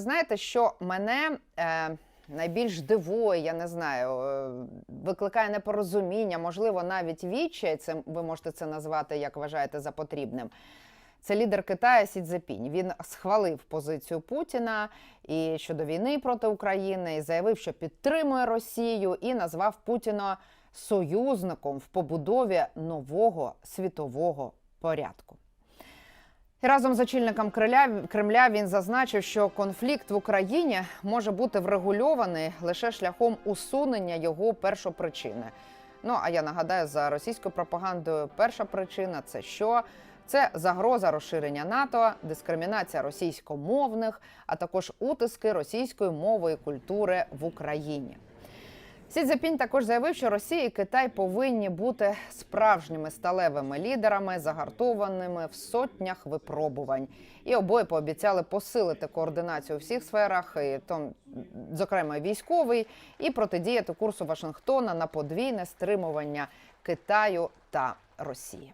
Знаєте, що мене е, найбільш дивує, я не знаю, е, викликає непорозуміння, можливо, навіть відчай, це ви можете це назвати, як вважаєте за потрібним. Це лідер Китаю Сі Цзепінь. Він схвалив позицію Путіна і щодо війни проти України, і заявив, що підтримує Росію, і назвав Путіна союзником в побудові нового світового порядку. І разом з очільником Кремля, він зазначив, що конфлікт в Україні може бути врегульований лише шляхом усунення його першопричини. Ну а я нагадаю, за російською пропагандою, перша причина це що? Це загроза розширення НАТО, дискримінація російськомовних, а також утиски російської мови і культури в Україні. Сі Цзепінь також заявив, що Росія і Китай повинні бути справжніми сталевими лідерами, загартованими в сотнях випробувань. І обоє пообіцяли посилити координацію у всіх сферах, і том, зокрема військовий, і протидіяти курсу Вашингтона на подвійне стримування Китаю та Росії.